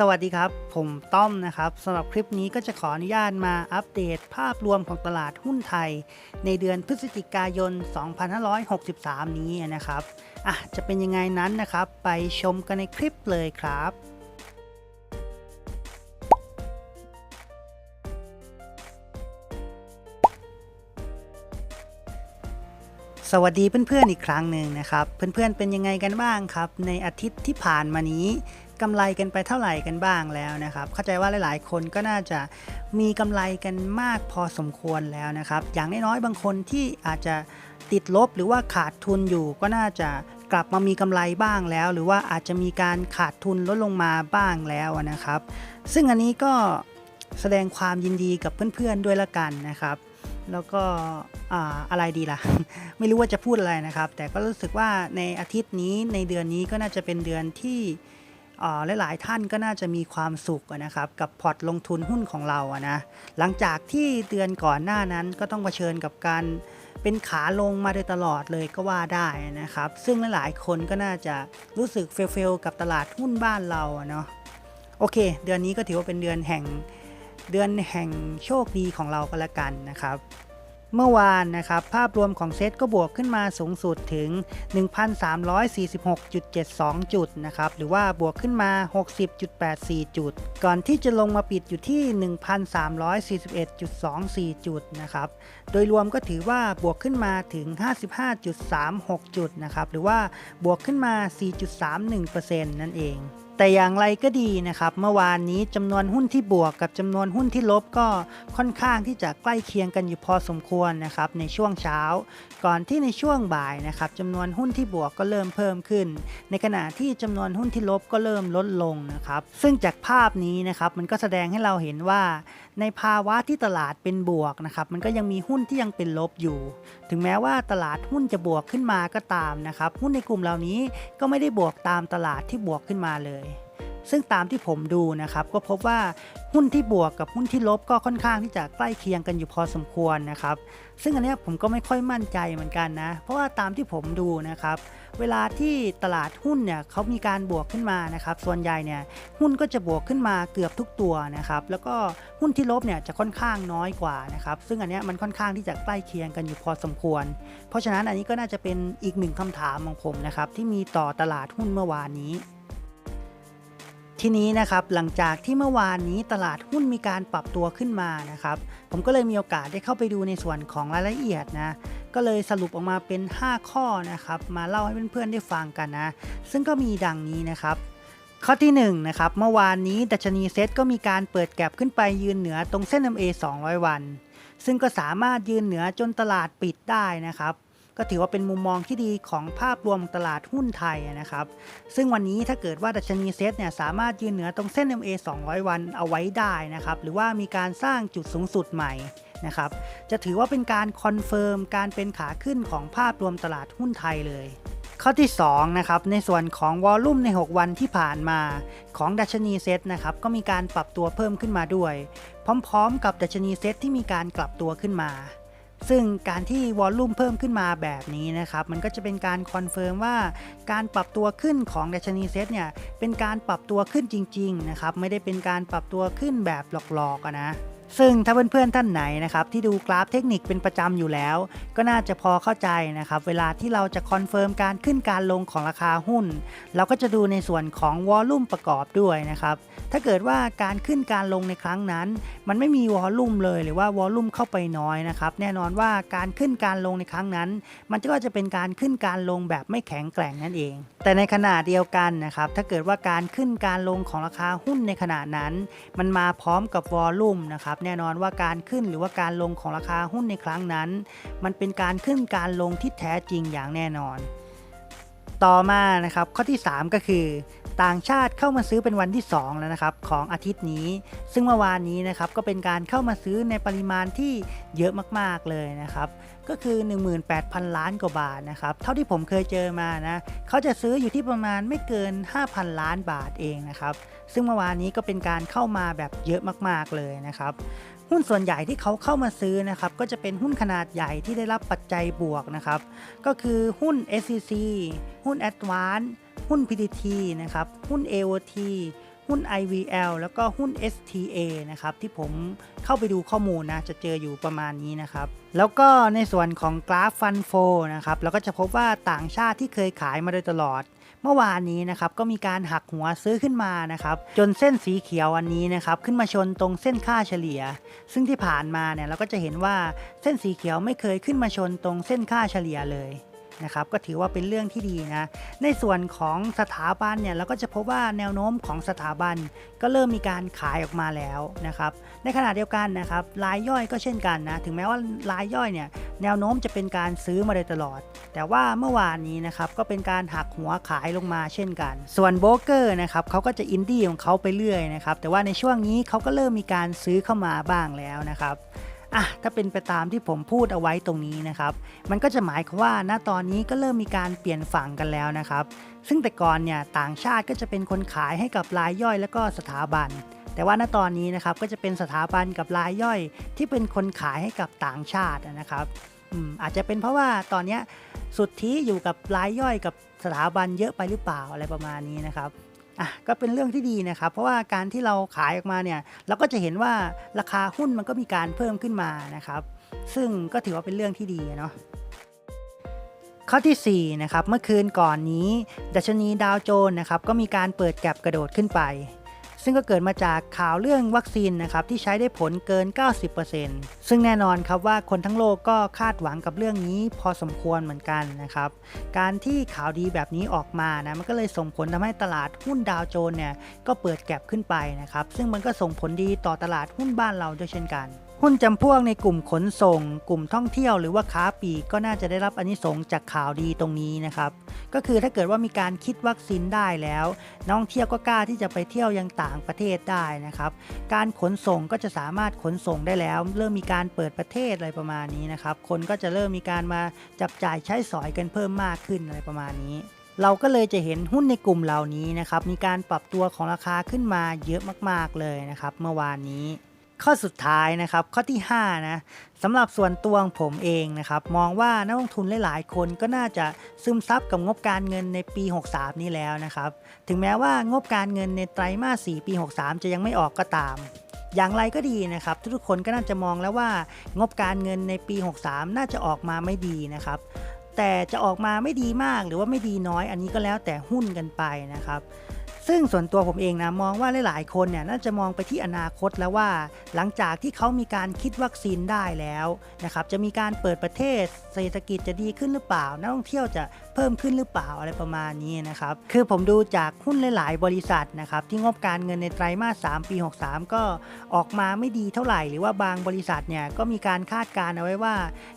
สวัสดีครับ ผมต้อมนะครับสำหรับคลิปนี้ก็จะขออนุญาตมาอัปเดตภาพรวมของตลาดหุ้นไทย ในเดือนพฤศจิกายน 2563 นี้นะครับอะจะเป็นยังไงนั้นนะครับ ไปชมกันในคลิปเลยครับสวัสดีเพื่อนๆอีกครั้งหนึ่งนะครับ เพื่อนๆเป็นยังไงกันบ้างครับ ในอาทิตย์ที่ผ่านมานี้ กำไรกันไปเท่าไหร่กันบ้างแล้วนะครับ เข้าใจว่าหลาย ๆ คนก็น่าจะมีกำไรกันมากพอสมควรแล้วนะครับ อย่างน้อยๆบางคนที่อาจจะติดลบหรือว่าขาดทุนอยู่ก็น่าจะกลับมามีกำไรบ้างแล้ว หรือว่าอาจจะมีการขาดทุนลดลงมาบ้างแล้วนะครับ ซึ่งอันนี้ก็แสดงความยินดีกับเพื่อน ๆ ด้วยละกันนะครับแล้วก็อ่าอะไรดีล่ะ ไม่รู้ว่าจะพูดอะไรนะครับ แต่ก็รู้สึกว่าในอาทิตย์นี้ในเดือนนี้ก็น่าจะเป็นเดือนที่ หลาย ๆ ท่านก็น่าจะมีความสุขนะครับกับพอร์ตลงทุนหุ้นของเราอะนะหลังจากที่เดือนก่อนหน้านั้นก็ต้องเผชิญกับการเป็นขาลงมาโดยตลอดเลยก็ว่าได้นะครับ ซึ่งหลาย ๆ คนก็น่าจะรู้สึกเฟลๆกับตลาดหุ้นบ้านเราอะเนาะโอเค เดือนนี้ก็ถือว่าเป็นเดือนแห่งเดือนแห่งโชคดีของเราก็แล้วกันนะครับ เมื่อวานนะครับ ภาพรวมของเซตก็บวกขึ้นมาสูงสุดถึง 1,346.72 จุดนะครับ หรือว่าบวกขึ้นมา 60.84 จุด ก่อนที่จะลงมาปิดอยู่ที่ 1,341.24 จุดนะครับ โดยรวมก็ถือว่าบวกขึ้นมาถึง 55.36 จุดนะครับ หรือว่าบวกขึ้นมา 4.31%นั่นเอง แต่อย่างไรก็ดีนะครับ เมื่อวานนี้จำนวนหุ้นที่บวกกับจำนวนหุ้นที่ลบก็ค่อนข้างที่จะใกล้เคียงกันอยู่พอสมควรนะครับในช่วงเช้า ก่อนที่ในช่วงบ่ายนะครับจำนวนหุ้นที่บวกก็เริ่มเพิ่มขึ้น ในขณะที่จำนวนหุ้นที่ลบก็เริ่มลดลงนะครับ ซึ่งจากภาพนี้นะครับมันก็แสดงให้เราเห็นว่า ในภาวะที่ตลาดเป็นบวกนะครับมันก็ยังมีหุ้นที่ยังเป็นลบอยู่ ถึงแม้ว่าตลาดหุ้นจะบวกขึ้นมาก็ตามนะครับหุ้นในกลุ่มเหล่านี้ก็ไม่ได้บวกตามตลาดที่บวกขึ้นมาเลย ซึ่งตามที่ผมดูนะครับก็พบว่าหุ้นที่บวกกับหุ้นที่ลบก็ค่อนข้างที่จะใกล้เคียงกันอยู่พอสมควรนะครับซึ่งอันนี้ผมก็ไม่ค่อยมั่นใจเหมือนกันนะ เพราะว่าตามที่ผมดูนะครับเวลาที่ตลาดหุ้นเนี่ยเขามีการบวกขึ้นมานะครับส่วนใหญ่เนี่ยหุ้นก็จะบวกขึ้นมาเกือบทุกตัวนะครับแล้วก็หุ้นที่ลบเนี่ยจะค่อนข้างน้อยกว่านะครับซึ่งอันนี้มันค่อนข้างที่จะใกล้เคียงกันอยู่พอสมควร เพราะฉะนั้นอันนี้ก็น่าจะเป็นอีกหนึ่งคำถามของผมนะครับที่มีต่อตลาดหุ้นเมื่อวานนี้ ทีนี้นะครับหลังจากที่เมื่อวานนี้ตลาดหุ้นมีการปรับตัวขึ้นมานะครับผมก็เลยมีโอกาสได้เข้าไปดูในส่วนของรายละเอียดนะก็เลยสรุปออกมาเป็น 5 ข้อนะครับมาเล่าให้เพื่อนๆได้ฟังกันนะซึ่งก็มีดังนี้นะครับข้อที่1นะครับเมื่อวานนี้ดัชนีเซ็ตก็มีการเปิดแก็บขึ้นไปยืนเหนือตรงเส้น MA 200 วัน ซึ่งก็สามารถยืนเหนือจนตลาดปิดได้นะครับ ก็ถือว่าเป็นมุมมองที่ดีของภาพรวมตลาดหุ้นไทยนะครับ ซึ่งวันนี้ถ้าเกิดว่าดัชนีเซตเนี่ยสามารถยืนเหนือตรงเส้น MA 200 วันเอาไว้ได้นะครับ หรือว่ามีการสร้างจุดสูงสุดใหม่นะครับ จะถือว่าเป็นการคอนเฟิร์มการเป็นขาขึ้นของภาพรวมตลาดหุ้นไทยเลยข้อที่2นะครับในส่วนของวอลลุ่มใน 6 วันที่ผ่านมาของดัชนีเซตนะครับก็มีการปรับตัวเพิ่มขึ้นมาด้วย พร้อม ๆ กับดัชนีเซตที่มีการกลับตัวขึ้นมา ซึ่งการที่วอลลุ่มเพิ่มขึ้นมาแบบนี้นะครับ มันก็จะเป็นการคอนเฟิร์มว่าการปรับตัวขึ้นของดัชนีเซตเนี่ย เป็นการปรับตัวขึ้นจริง ๆ นะครับ ไม่ได้เป็นการปรับตัวขึ้นแบบหลอกๆนะ ซึ่งถ้าเพื่อนๆท่านไหนนะครับที่ดูกราฟเทคนิคเป็นประจำอยู่แล้ว ก็น่าจะพอเข้าใจนะครับเวลาที่เราจะคอนเฟิร์มการขึ้นการลงของราคาหุ้น เราก็จะดูในส่วนของวอลลุ่มประกอบด้วยนะครับถ้าเกิดว่าการขึ้นการลงในครั้งนั้น มันไม่มีวอลลุ่มเลยหรือว่าวอลลุ่มเข้าไปน้อยนะครับแน่นอนว่าการขึ้นการลงในครั้งนั้น มันก็จะเป็นการขึ้นการลงแบบไม่แข็งแกร่งนั่นเอง แต่ในขณะเดียวกันนะครับถ้าเกิดว่าการขึ้นการลงของราคาหุ้นในขณะนั้น มันมาพร้อมกับวอลลุ่มนะครับแน่นอนว่าการขึ้นหรือว่าการลงของราคาหุ้นในครั้งนั้น มันเป็นการขึ้นการลงที่แท้จริงอย่างแน่นอน ต่อมานะครับข้อที่ 3 ก็คือ ต่างชาติเข้ามาซื้อเป็นวันที่ 2 แล้วนะครับของอาทิตย์นี้ ซึ่งเมื่อวานนี้นะครับก็เป็นการเข้ามาซื้อในปริมาณที่เยอะมากๆเลยนะครับก็คือ 18,000 ล้านกว่าบาทนะครับเท่าที่ผมเคยเจอมานะเขาจะซื้ออยู่ที่ประมาณไม่เกิน 5,000 ล้านบาทเองนะครับซึ่งเมื่อวานนี้ก็เป็นการเข้ามาแบบเยอะมากๆเลยนะครับหุ้นส่วนใหญ่ที่เขาเข้ามาซื้อนะครับก็จะเป็นหุ้นขนาดใหญ่ที่ได้รับปัจจัยบวกนะครับก็คือหุ้น SCC หุ้น Advance หุ้น PTT นะครับ หุ้น AOT หุ้น IVL แล้วก็หุ้น STA นะครับที่ผมเข้าไปดูข้อมูลนะจะเจออยู่ประมาณนี้นะครับ แล้วก็ในส่วนของกราฟฟันโฟนะครับเราก็จะพบว่าต่างชาติที่เคยขายมาโดยตลอด เมื่อวานนี้นะครับก็มีการหักหัวซื้อขึ้นมานะครับจนเส้นสีเขียวอันนี้นะครับขึ้นมาชนตรงเส้นค่าเฉลี่ย ซึ่งที่ผ่านมาเนี่ยเราก็จะเห็นว่าเส้นสีเขียวไม่เคยขึ้นมาชนตรงเส้นค่าเฉลี่ยเลย นะครับก็ถือว่าเป็นเรื่องที่ดีนะในส่วนของสถาบันเนี่ยเราก็จะพบว่าแนวโน้มของสถาบันก็เริ่มมีการขายออกมาแล้วนะครับในขณะเดียวกันนะครับรายย่อยก็เช่นกันนะถึงแม้ว่ารายย่อยเนี่ยแนวโน้มจะเป็นการซื้อมาโดยตลอด แต่ว่าเมื่อวานนี้นะครับก็เป็นการหักหัวขายลงมาเช่นกัน ส่วนโบรกเกอร์นะครับเขาก็จะอินดี้ของเขาไปเรื่อยนะครับแต่ว่าในช่วงนี้เขาก็เริ่มมีการซื้อเข้ามาบ้างแล้วนะครับ อะถ้าเป็นไปตามที่ผมพูดเอาไว้ตรงนี้นะครับ มันก็จะหมายความว่าณตอนนี้ก็เริ่มมีการเปลี่ยนฝั่งกันแล้วนะครับ ซึ่งแต่ก่อนเนี่ยต่างชาติก็จะเป็นคนขายให้กับรายย่อยแล้วก็สถาบัน แต่ว่าณตอนนี้นะครับก็จะเป็นสถาบันกับรายย่อย ที่เป็นคนขายให้กับต่างชาตินะครับอืมอาจจะเป็นเพราะว่าตอนนี้สุดทธิอยู่กับรายย่อยกับสถาบันเยอะไปหรือเปล่าอะไรประมาณนี้นะครับ อะก็เป็นเรื่องที่ดีนะครับ เพราะว่าการที่เราขายออกมาเนี่ยเราก็จะเห็นว่าราคาหุ้นมันก็มีการเพิ่มขึ้นมานะครับ ซึ่งก็ถือว่าเป็นเรื่องที่ดีเนาะข้อที่ 4 นะครับ เมื่อคืนก่อนนี้ ดัชนีดาวโจนส์นะครับก็มีการเปิดแกลบกระโดดขึ้นไป ซึ่งก็เกิดมาจากข่าวเรื่องวัคซีนนะครับที่ใช้ได้ผลเกิน 90%ซึ่งแน่นอนครับว่าคนทั้งโลกก็คาดหวังกับเรื่องนี้พอสมควรเหมือนกันนะครับ การที่ข่าวดีแบบนี้ออกมานะมันก็เลยส่งผลทำให้ตลาดหุ้นดาวโจนส์เนี่ยก็เปิดแก็บขึ้นไปนะครับ ซึ่งมันก็ส่งผลดีต่อตลาดหุ้นบ้านเราด้วยเช่นกัน หุ้นจำพวกในกลุ่มขนส่ง กลุ่มท่องเที่ยวหรือว่าค้าปีกก็น่าจะได้รับอานิสงส์จากข่าวดีตรงนี้นะครับ ก็คือถ้าเกิดว่ามีการคิดวัคซีนได้แล้วนักท่องเที่ยวก็กล้าที่จะไปเที่ยวยังต่างประเทศได้นะครับ การขนส่งก็จะสามารถขนส่งได้แล้ว เริ่มมีการเปิดประเทศอะไรประมาณนี้นะครับ คนก็จะเริ่มมีการมาจับจ่ายใช้สอยกันเพิ่มมากขึ้นอะไรประมาณนี้เราก็เลยจะเห็นหุ้นในกลุ่มเหล่านี้นะครับมีการปรับตัวของราคาขึ้นมาเยอะมาก ๆเลยนะครับ เมื่อวานนี้ ข้อสุดท้ายนะครับข้อที่5นะสำหรับส่วนตัวของผมเองนะครับมองว่านักลงทุนหลายๆ คนก็น่าจะซึมซับกับงบการเงินในปี 63 นี้แล้วนะครับถึงแม้ว่างบการเงินในไตรมาส 4 ปี 63 จะยังไม่ออกก็ตาม อย่างไรก็ดีนะครับทุกๆคนก็น่าจะมองแล้วว่างบการเงินในปี 63 น่าจะออกมาไม่ดีนะครับแต่จะออกมาไม่ดีมากหรือว่าไม่ดีน้อยอันนี้ก็แล้วแต่หุ้นกันไปนะครับ ซึ่งส่วนตัวผมเองนะมองว่าหลาย ๆ คนเนี่ยน่าจะมองไปที่อนาคตแล้วว่า หลังจากที่เขามีการคิดวัคซีนได้แล้วนะครับจะมีการเปิดประเทศเศรษฐกิจจะดีขึ้นหรือเปล่านักท่องเที่ยวจะเพิ่มขึ้นหรือเปล่าอะไรประมาณนี้นะครับคือผมดูจากหุ้นหลาย ๆ บริษัทนะครับที่งบการเงินในไตรมาส 3 ปี 63 ก็ออกมาไม่ดีเท่าไหร่ หรือว่าบางบริษัทเนี่ยก็มีการคาดการณ์เอาไว้ว่า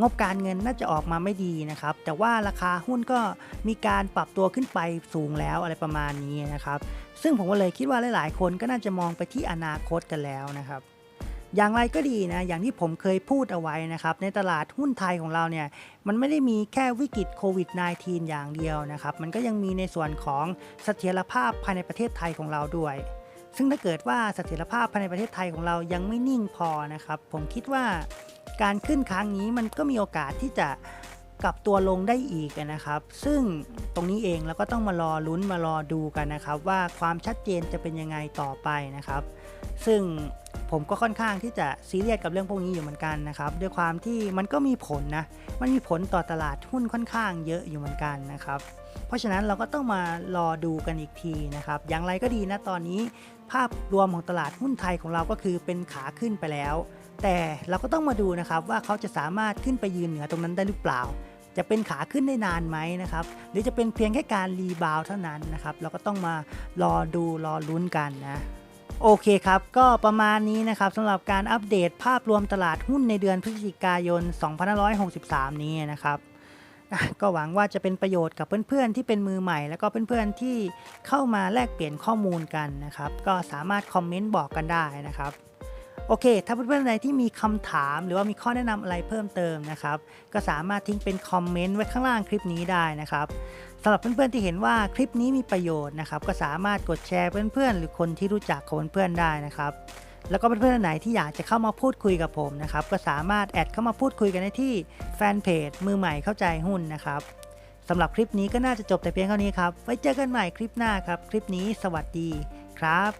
งบการเงินน่าจะออกมาไม่ดีนะครับแต่ว่าราคาหุ้นก็มีการปรับตัวขึ้นไปสูงแล้วอะไรประมาณนี้นะครับซึ่งผมก็เลยคิดว่าหลาย ๆ คนก็น่าจะมองไปที่อนาคตกันแล้วนะครับอย่างไรก็ดีนะ อย่างที่ผมเคยพูดเอาไว้นะครับ ในตลาดหุ้นไทยของเราเนี่ย มันไม่ได้มีแค่วิกฤตโควิด -19 อย่างเดียวนะครับ มันก็ยังมีในส่วนของเสถียรภาพภายในประเทศไทยของเราด้วย ซึ่งถ้าเกิดว่าเสถียรภาพภายในประเทศไทยของเรายังไม่นิ่งพอนะครับ ผมคิดว่าการขึ้นครั้งนี้มันก็มีโอกาสที่จะ กลับตัวลงได้อีกนะครับ ซึ่งตรงนี้เองเราก็ต้องมารอลุ้นมารอดูกันนะครับ ว่าความชัดเจนจะเป็นยังไงต่อไปนะครับ ซึ่งผมก็ค่อนข้างที่จะซีเรียสกับเรื่องพวกนี้อยู่เหมือนกันนะครับ ด้วยความที่มันก็มีผลนะ มันมีผลต่อตลาดหุ้นค่อนข้างเยอะอยู่เหมือนกันนะครับ เพราะฉะนั้นเราก็ต้องมารอดูกันอีกทีนะครับ อย่างไรก็ดีนะตอนนี้ ภาพรวมของตลาดหุ้นไทยของเราก็คือเป็นขาขึ้นไปแล้ว แต่เราก็ต้องมาดูนะครับว่าเขาจะสามารถขึ้นไปยืนเหนือตรงนั้นได้หรือเปล่า จะเป็นขาขึ้นได้นานไหมนะครับ หรือจะเป็นเพียงแค่การรีบาวเท่านั้นนะครับ เราก็ต้องมารอดูรอลุ้นกันนะโอเคครับ ก็ประมาณนี้นะครับสำหรับการอัปเดตภาพรวมตลาดหุ้นในเดือนพฤศจิกายน 2563 นี้นะครับก็หวังว่าจะเป็นประโยชน์กับเพื่อนๆที่เป็นมือใหม่ แล้วก็เพื่อนๆที่เข้ามาแลกเปลี่ยนข้อมูลกันนะครับ ก็สามารถคอมเมนต์บอกกันได้นะครับ โอเค ถ้าเพื่อนๆใดที่มีคำถาม หรือว่ามีข้อแนะนำอะไรเพิ่มเติมนะครับ ก็สามารถทิ้งเป็นคอมเมนต์ไว้ข้างล่างคลิปนี้ได้นะครับสำหรับเพื่อนๆที่เห็นว่าคลิปนี้มีประโยชน์นะครับ ก็สามารถกดแชร์เพื่อนๆ หรือคนที่รู้จักของเพื่อนๆได้นะครับแล้วก็เพื่อนๆไหนที่อยากจะเข้ามาพูดคุยกับผมนะครับ ก็สามารถแอดเข้ามาพูดคุยกันได้ที่แฟนเพจมือใหม่เข้าใจหุ้นนะครับสำหรับคลิปนี้ก็น่าจะจบแต่เพียงเท่านี้ครับ ไว้เจอกันใหม่คลิปหน้าครับ คลิปนี้สวัสดีครับ